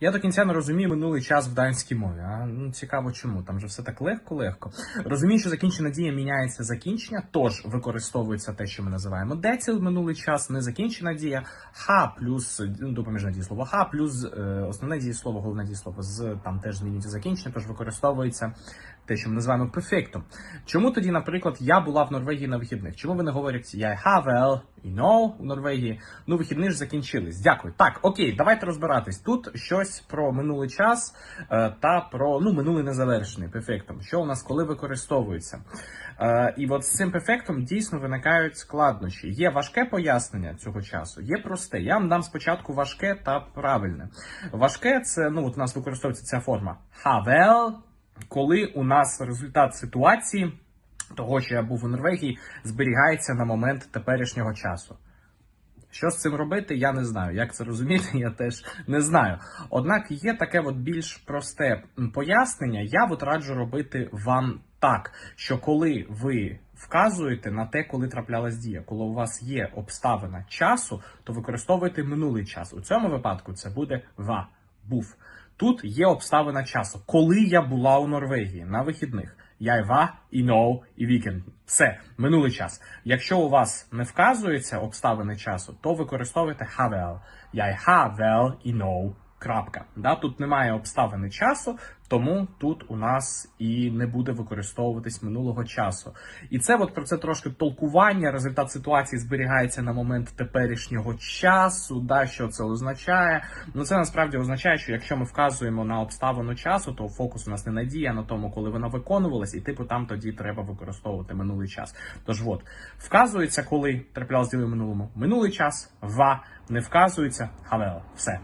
Я до кінця не розумію минулий час в данській мові. А ну цікаво, чому там же все так легко-легко. Розумію, що закінчена дія міняється закінчення, тож використовується те, що ми називаємо децил минулий час, незакінчена дія, ха плюс ну, допоміжне дієслово ха, плюс е, основне дієслово, головне дієслово з там теж змінюється закінчення, тож використовується те, що ми називаємо перфектом. Чому тоді, наприклад, я була в Норвегії на вихідних? Чому ви не говорите я have і no у Норвегії? Ну, вихідні ж закінчились. Дякую. Так, окей, давайте розбиратись. Тут щось про минулий час е, та про ну минулий незавершений перфектом. Що у нас коли використовується? Е, і от з цим перфектом дійсно виникають складнощі. Є важке пояснення цього часу, є просте. Я вам дам спочатку важке та правильне. Важке це ну от у нас використовується ця форма have well, коли у нас результат ситуації, того, що я був у Норвегії, зберігається на момент теперішнього часу. Що з цим робити, я не знаю. Як це розуміти, я теж не знаю. Однак є таке от більш просте пояснення. Я от раджу робити вам так, що коли ви вказуєте на те, коли траплялась дія, коли у вас є обставина часу, то використовуйте минулий час. У цьому випадку це буде ва, був. Тут є обставина часу. Коли я була у Норвегії на вихідних, я Іноу і вікенд. Все, минулий час. Якщо у вас не вказується обставини часу, то використовуйте хавел. Я й have і know. Крапка. Да? Тут немає обставини часу, тому тут у нас і не буде використовуватись минулого часу. І це от про це трошки толкування. Результат ситуації зберігається на момент теперішнього часу. Да, що це означає? Ну це насправді означає, що якщо ми вказуємо на обставину часу, то фокус у нас не надія на тому, коли вона виконувалась, і типу там тоді треба використовувати минулий час. Тож от вказується, коли траплялось діли в минулому. Минулий час ва не вказується. Хавел. Все.